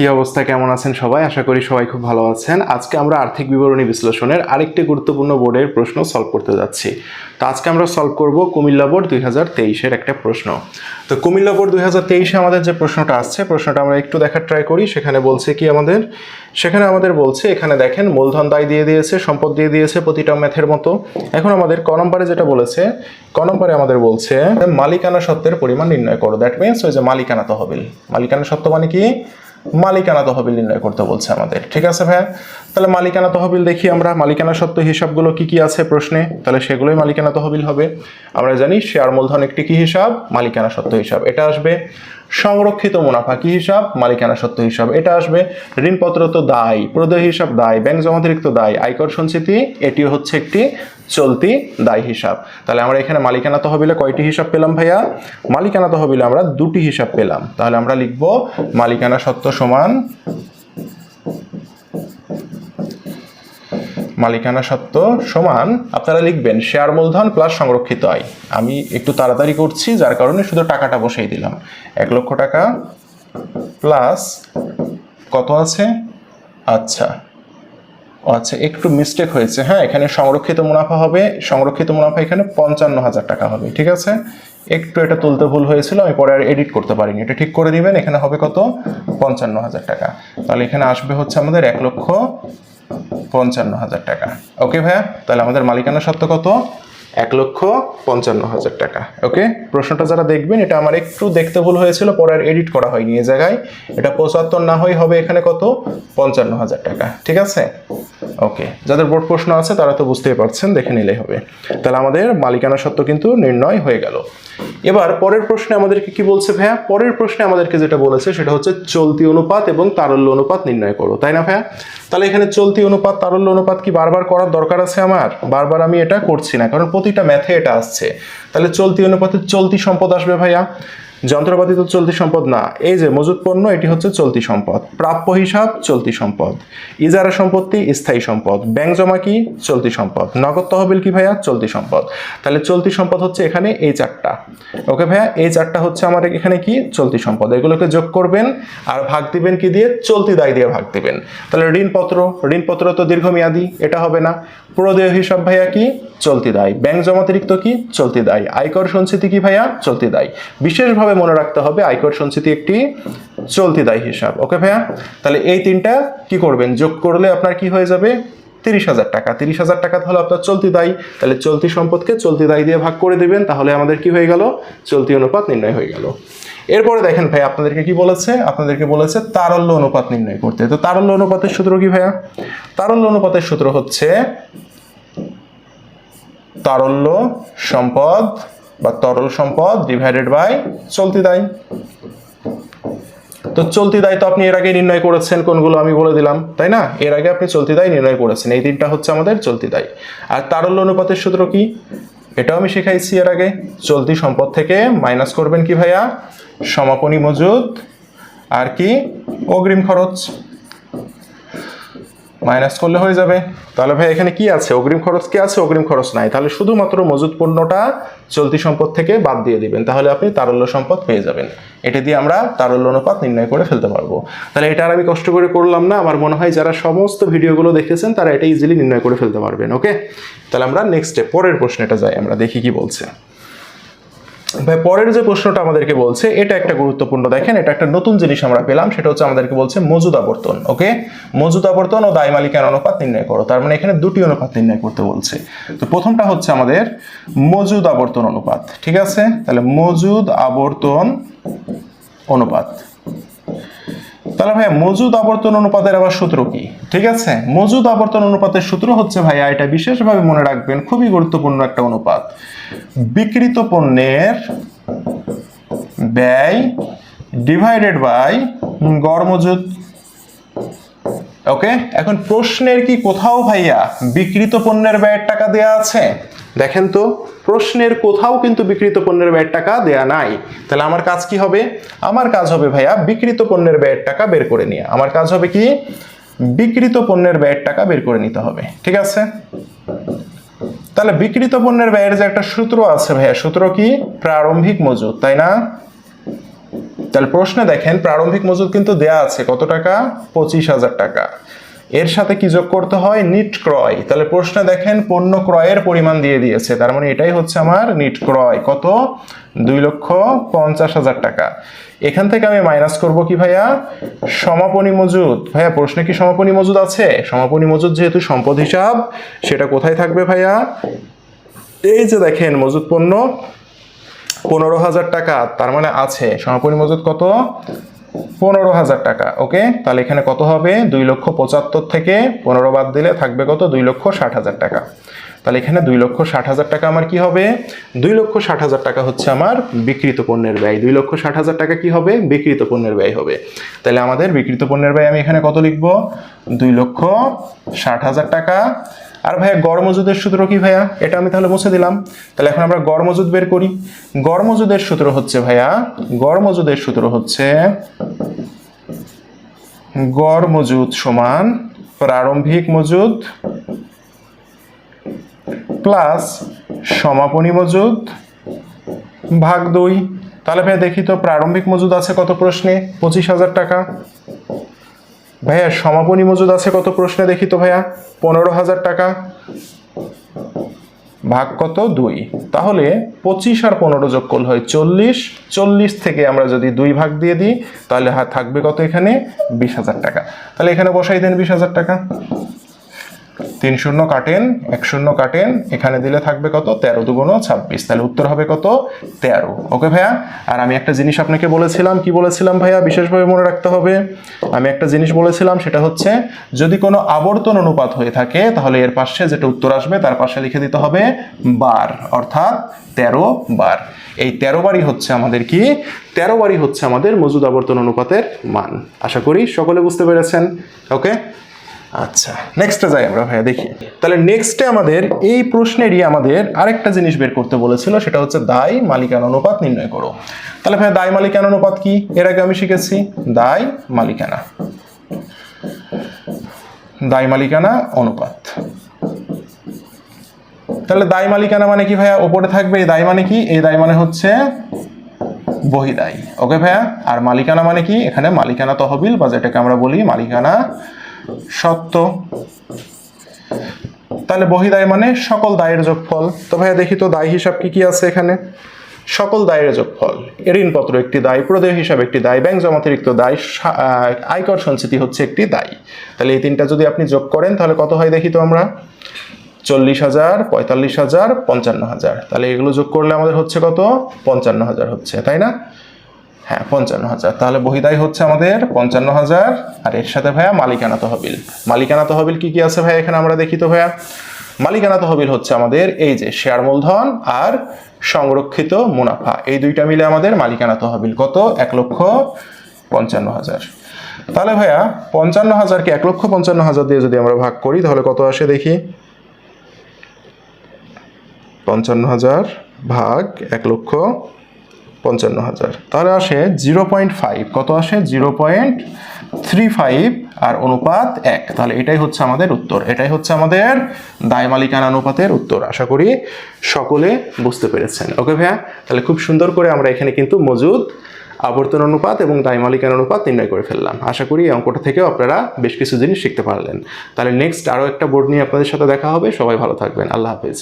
কি অবস্থা, কেমন আছেন সবাই? আশা করি সবাই খুব ভালো আছেন। আজকে আমরা আর্থিক বিবরণী বিশ্লেষণের আরেকটি গুরুত্বপূর্ণ বোর্ডের প্রশ্ন সলভ করতে যাচ্ছি। তো আজকে আমরা সলভ করব কুমিল্লা বোর্ড দুই হাজার তেইশের একটা প্রশ্ন। তো কুমিল্লা বোর্ড দুই হাজার তেইশে আমাদের যে প্রশ্নটা আসছে, প্রশ্নটা আমরা একটু দেখার ট্রাই করি। সেখানে বলছে কি আমাদের? সেখানে আমাদের বলছে, এখানে দেখেন, মূলধন দায় দিয়ে দিয়েছে, সম্পদ দিয়ে দিয়েছে প্রতিটা ম্যাথের মতো। এখন আমাদের ক নম্বরে যেটা বলেছে, ক নম্বরে আমাদের বলছে, মালিকানা সত্ত্বের পরিমাণ নির্ণয় করো। দ্যাট মিনস ওই যে মালিকানা তহবিল। মালিকানা সত্ত্ব মানে কি? মালিকানা তহবিল নির্ণয় করতে বলছে আমাদের। ঠিক আছে ভাইয়া? তাহলে মালিকানা তহবিল দেখি আমরা। মালিকানা সত্ত্ব হিসাবগুলো কি কি আছে প্রশ্নে? তাহলে সেগুলোই মালিকানা তহবিল হবে। আমরা জানি শেয়ার মূলধন একটি কি হিসাব? মালিকানা সত্ত্ব হিসাব। এটা আসবে সংরক্ষিত মুনাফা, কি হিসাব? মালিকানা সত্য হিসাব। এটা আসবে ঋণপত্র তো দায়, প্রদেয় হিসাব দায় ব্যাংক জমাতিরিক্ত দায়, আয়কর সঞ্চিতি এটি হচ্ছে একটি চলতি দায় হিসাব। তাহলে আমরা এখানে মালিকানা তহবিলে কয়টি হিসাব পেলাম ভাইয়া? মালিকানা তহবিলে আমরা দুটি হিসাব পেলাম। তাহলে আমরা লিখব মালিকানা সত্য সমান মালিকানা সত্ত্ব সমান আপনারা লিখবেন শেয়ার মূলধন প্লাস সংরক্ষিত আয়। আমি একটু তাড়াতাড়ি করছি, যার কারণে শুধু টাকাটা বসেই দিলাম। এক লক্ষ টাকা প্লাস কত আছে? আচ্ছা আচ্ছা একটু মিস্টেক হয়েছে। হ্যাঁ এখানে সংরক্ষিত মুনাফা হবে। সংরক্ষিত মুনাফা এখানে পঞ্চান্ন হাজার টাকা হবে, ঠিক আছে? একটু এটা তুলতে ভুল হয়েছিল, আমি পরে আর এডিট করতে পারিনি। এটা ঠিক করে দিবেন, এখানে হবে কত? পঞ্চান্ন হাজার টাকা। তাহলে এখানে আসবে হচ্ছে আমাদের এক লক্ষ পঞ্চান্ন হাজার টাকা। ওকে ভাইয়া? তাহলে আমাদের মালিকানা সত্ত্ব কত? এক লক্ষ পঞ্চান্ন হাজার টাকা। ওকে প্রশ্নটা যারা দেখবেন, এটা আমার একটু দেখতে ভুল হয়েছিল, পরে আর এডিট করা হয়নি এই জায়গায়। এটা পঁচাত্তর না হয়ে হবে এখানে কত? পঞ্চান্ন হাজার টাকা। ঠিক আছে? ওকে যাদের বোর্ড প্রশ্ন আছে, তারা তো বুঝতেই পারছেন, দেখে নিলেই হবে। তাহলে আমাদের মালিকানা সত্ত্ব কিন্তু নির্ণয় হয়ে গেল। এবার পরের প্রশ্নে আমাদেরকে কি বলছে ভাইয়া? পরের প্রশ্নে আমাদেরকে যেটা বলেছে, সেটা হচ্ছে চলতি অনুপাত এবং তারল্য অনুপাত নির্ণয় করো। তাই না ভাইয়া? তাহলে এখানে চলতি অনুপাত, তারল্য অনুপাত কি বারবার করার দরকার আছে আমার? বারবার আমি এটা করছি না, কারণ প্রতিটা ম্যাথে এটা আসছে। তাহলে চলতি অনুপাতে চলতি সম্পদ আসবে ভাইয়া। যন্ত্রপাতি তো চলতি সম্পদ না। এই যে মজুত পণ্য, এটি হচ্ছে চলতি সম্পদ। প্রাপ্য হিসাব চলতি সম্পদ। ইজারা সম্পত্তি স্থায়ী সম্পদ। ব্যাংক জমা কি? চলতি সম্পদ। নগদ তহবিল কি ভাইয়া? চলতি সম্পদ। তাহলে চলতি সম্পদ হচ্ছে এখানে এই চারটা। ওকে ভাইয়া? এই চারটা হচ্ছে আমার এখানে কি? চলতি সম্পদ। এগুলোকে যোগ করবেন আর ভাগ দিবেন কি দিয়ে? চলতি দায় দিয়ে ভাগ দিবেন। তাহলে ঋণপত্র ঋণপত্র তো দীর্ঘমেয়াদী, এটা হবে না। প্রদেয় হিসাব ভাইয়া কি? চলতি দায়। ব্যাংক জমাতিরিক্ত কি? চলতি দায়। আয়কর সঞ্চিতি কি ভাইয়া? চলতি দায়। বিশেষভাবে মনে রাখতে হবে আয়কর সঞ্চিতি একটি চলতি দায় হিসাব। ওকে ভাইয়া? তাহলে এই তিনটা কি করবেন? যোগ করলে আপনার কি হয়ে যাবে? তিরিশ হাজার টাকা। তিরিশ হাজার টাকা তাহলে আপনার চলতি দায় তাহলে চলতি সম্পদকে চলতি দায় দিয়ে ভাগ করে দিবেন, তাহলে আমাদের কি হয়ে গেল? চলতি অনুপাত নির্ণয় হয়ে গেল। এরপরে দেখেন ভাই আপনাদেরকে কি বলেছে? আপনাদেরকে বলেছে তারল্য অনুপাত নির্ণয় করতে। তো তারল্য অনুপাতের সূত্র কি ভাইয়া? তারল্য অনুপাতের সূত্র হচ্ছে তারল্য সম্পদ বা তরল সম্পদ ডিভাইডেড বাই চলতি দায়। তো চলতি দায় তো আপনি এর আগে নির্ণয় করেছেন, কোনগুলো আমি বলে দিলাম, তাই না? এর আগে আপনি চলতি দায় নির্ণয় করেছেন, এই তিনটা হচ্ছে আমাদের চলতি দায়। আর তারল্য অনুপাতের সূত্র কি? এটাও আমি শিখাইছি এর আগে। চলতি সম্পদ থেকে মাইনাস করবেন কি ভাইয়া? সমাপনী মজুদ। আর কি? অগ্রিম খরচ। মাইনাস করলে হয়ে যাবে। তাহলে ভাই, এখানে কি আছে? অগ্রিম খরচ কি আছে? অগ্রিম খরচ নাই। তাহলে শুধুমাত্র মজুদ পণ্যটা চলতি সম্পদ থেকে বাদ দিয়ে দিবেন। তাহলে আপনি তারল্য সম্পদ পেয়ে যাবেন। এটা দিয়ে আমরা তারল্য অনুপাত নির্ণয় করে ফেলতে পারব। তাহলে এটা আর আমি কষ্ট করে করলাম না। আমার মনে হয় যারা সমস্ত ভিডিওগুলো দেখেছেন, তারা এটা ইজিলি নির্ণয় করে ফেলতে পারবেন ওকে তাহলে আমরা নেক্সট পরের প্রশ্নটা যাই। আমরা দেখি কি বলছে। পরের যে প্রশ্নটা আমাদেরকে বলছে, এটা একটা গুরুত্বপূর্ণ, দেখেন, এটা একটা নতুন জিনিস আমরা পেলাম, সেটা হচ্ছে আমাদেরকে বলছে মজুদ আবর্তন, ওকে? মজুদ আবর্তন ও দায় মালিকানা অনুপাত নির্ণয় করো, তার মানে এখানে দুটি অনুপাত নির্ণয় করতে বলছে। তো প্রথমটা হচ্ছে আমাদের মজুদ আবর্তন অনুপাত, ঠিক আছে? তাহলে মজুদ আবর্তন অনুপাত। তাহলে ভাইয়া, মজুদ আবর্তন অনুপাতের আবার সূত্র কি? ঠিক আছে? মজুদ আবর্তন অনুপাতের সূত্র হচ্ছে ভাইয়া, এটা বিশেষভাবে মনে রাখবেন, খুবই গুরুত্বপূর্ণ একটা অনুপাত। বিক্রিত পণ্যের ব্যয় ডিভাইডেড বাই গড় মজুদ ওকে এখন প্রশ্নের কি কোথাও ভাইয়া বিক্রিত পণ্যের ব্যয়ের টাকা দেয়া আছে? দেখেন তো, প্রশ্নের কোথাও কিন্তু বিক্রিত পণ্যের ব্যয়ের টাকা দেয়া নাই। তাহলে আমার কাজ কি হবে? আমার কাজ হবে ভাইয়া বিক্রিত পণ্যের ব্যয়ের টাকা বের করে নিয়ে। আমার কাজ হবে কি? বিক্রিত পণ্যের ব্যয়ের টাকা বের করে নিতে হবে। ঠিক আছে? তাহলে বিক্রিত পণ্যের ব্যয়ের যে একটা সূত্র আছে ভাইয়া, সূত্র কি? প্রারম্ভিক মজুদ, তাই না? তাহলে প্রশ্নে দেখেন, প্রারম্ভিক মজুদ কিন্তু দেয়া আছে, কত টাকা? পঁচিশ হাজার টাকা। এর সাথে কি যোগ করতে হয়? নিট ক্রয়। তাহলে প্রশ্নে দেখেন, পণ্য ক্রয়ের পরিমাণ দিয়ে দিয়েছে। তার মানে এটাই হচ্ছে আমার নিট ক্রয়। কত? দুই লক্ষ পঞ্চাশ হাজার টাকা। এখান থেকে আমি মাইনাস করব কি ভাইয়া? সমাপনী মজুদ। ভাইয়া, প্রশ্নে কি সমাপনী মজুদ আছে? সমাপনী মজুদ যেহেতু সম্পদ হিসাব, সেটা কোথায় থাকবে ভাইয়া? এই যে দেখেন, মজুদ পণ্য, পনেরো হাজার টাকা। তার মানে আছে। সমাপনী মজুদ কত? পনেরো হাজার টাকা, ওকে? তাহলে এখানে কত হবে? দুই লক্ষ পঁচাত্তর থেকে পনেরো বাদ দিলে থাকবে কত? দুই লক্ষ ষাট হাজার টাকা। তাহলে এখানে দুই লক্ষ ষাট হাজার টাকা আমার কি হবে? দুই লক্ষ ষাট হাজার টাকা হচ্ছে আমার বিকৃত পণ্যের ব্যয়। দুই লক্ষ ষাট হাজার টাকা কি হবে? বিকৃত পণ্যের ব্যয় হবে। তাহলে আমাদের বিকৃত পণ্যের ব্যয় আমি এখানে কত লিখব? দুই লক্ষ ষাট হাজার টাকা। আর ভাইয়া গড় মজুদের সূত্র কি ভাইয়া? এটা আমি তাহলে মুছে দিলাম। তাহলে এখন আমরা গড় মজুদ বের করি। গড় মজুদের সূত্র হচ্ছে ভাইয়া গড় মজুদের সূত্র হচ্ছে গড় মজুদ সমান প্রারম্ভিক মজুদ প্লাস সমাপনী মজুদ ভাগ দুই। তাহলে ভাইয়া দেখি তো প্রারম্ভিক মজুদ আছে কত প্রশ্নে? পঁচিশ হাজার টাকা। ভাইয়া, সমাপনী মজুদ আছে কত প্রশ্নে দেখি তো ভাইয়া? পনেরো হাজার টাকা। ভাগ কত? দুই। তাহলে পঁচিশ আর পনেরো যোগ করলে হয় চল্লিশ। চল্লিশ থেকে আমরা যদি দুই ভাগ দিয়ে দিই, তাহলে হ্যাঁ থাকবে কত এখানে? বিশ হাজার টাকা। তাহলে এখানে বসাই দেন বিশ হাজার টাকা। তিন শূন্য কাটেন, এক শূন্য কাটেন, এখানে দিলে থাকবে কত? তেরো দুগুণ ছাব্বিশ। তাহলে উত্তর হবে কত? তেরো। ওকে ভাইয়া? আর আমি একটা জিনিস আপনাকে বলেছিলাম, কি বলেছিলাম ভাইয়া? বিশেষভাবে মনে রাখতে হবে, আমি একটা জিনিস বলেছিলাম, সেটা হচ্ছে যদি কোনো আবর্তন অনুপাত হয়ে থাকে, তাহলে এর পাশে যেটা উত্তর আসবে, তার পাশে লিখে দিতে হবে বার, অর্থাৎ তেরো বার। এই তেরো বারই হচ্ছে আমাদের কি? তেরো বারই হচ্ছে আমাদের মজুদ আবর্তন অনুপাতের মান। আশা করি সকলে বুঝতে পেরেছেন। ওকে? আচ্ছা নেক্সটে যাই আমরা ভাইয়া, দেখি। তাহলে নেক্সটে আমাদের এই প্রশ্নেরই আমাদের আরেকটা জিনিস বের করতে বলেছিল, সেটা হচ্ছে দায় মালিকানা অনুপাত নির্ণয় করো। তাহলে ভাইয়া, দায় মালিকানা অনুপাত কি? এর আগে আমি শিখেছি, দায় মালিকানা। দায় মালিকানা অনুপাত। তাহলে দায় মালিকানা মানে কি ভাইয়া? ওপরে থাকবে এই দায় মানে কি? এই দায় মানে হচ্ছে বহিদায়। ওকে ভাইয়া? আর মালিকানা মানে কি? এখানে মালিকানা তহবিল বা যেটাকে আমরা বলি মালিকানা সত্য। তাহলে বহিদায় মানে সকল দায়ের যোগফল। তো ভাইয়া দেখি তো দায় হিসাব কি কি আছে এখানে? সকল দায়ের যোগফল। ঋণপত্র একটি দায়, প্রদেয় হিসাব একটি দায় ব্যাংক জমাতিরিক্ত দায় আয়কর সঞ্চিতি হচ্ছে একটি দায়। তাহলে এই তিনটা যদি আপনি যোগ করেন, তাহলে কত হয় দেখি তো আমরা? চল্লিশ হাজার, পঁয়তাল্লিশ হাজার, পঞ্চান্ন হাজার। তাহলে এগুলো যোগ করলে আমাদের হচ্ছে কত? পঞ্চান্ন হাজার হচ্ছে, তাই না? হ্যাঁ পঞ্চান্ন হাজার। তাহলে বহিদায় হচ্ছে আমাদের পঞ্চান্ন হাজার। আর এর সাথে ভাইয়া মালিকানা তহবিল। মালিকানা তহবিল কি কি আছে ভাইয়া এখানে আমরা দেখি তো ভাইয়া? মালিকানা তহবিল হচ্ছে আমাদের এই যে শেয়ার মূলধন আর সংরক্ষিত মুনাফা। এই দুইটা মিলে আমাদের মালিকানা তহবিল। কত? এক লক্ষ পঞ্চান্ন হাজার। তাহলে ভাইয়া পঞ্চান্ন হাজারকে এক লক্ষ পঞ্চান্ন হাজার দিয়ে যদি আমরা ভাগ করি, তাহলে কত আসে দেখি? পঞ্চান্ন হাজার ভাগ এক লক্ষ পঞ্চান্ন হাজার তাহলে আসে জিরো পয়েন্ট ফাইভ। কত আসে? জিরো পয়েন্ট থ্রি ফাইভ আর অনুপাত এক। তাহলে এটাই হচ্ছে আমাদের উত্তর। এটাই হচ্ছে আমাদের দায় মালিকানা অনুপাতের উত্তর। আশা করি সকলে বুঝতে পেরেছেন। ওকে ভাইয়া? তাহলে খুব সুন্দর করে আমরা এখানে কিন্তু মজুদ আবর্তন অনুপাত এবং দায় মালিকানা অনুপাত নির্ণয় করে ফেললাম। আশা করি এই অঙ্কটা থেকেও আপনারা বেশ কিছু জিনিস শিখতে পারলেন। তাহলে নেক্সট আরও একটা বোর্ড নিয়ে আপনাদের সাথে দেখা হবে। সবাই ভালো থাকবেন। আল্লাহ হাফেজ।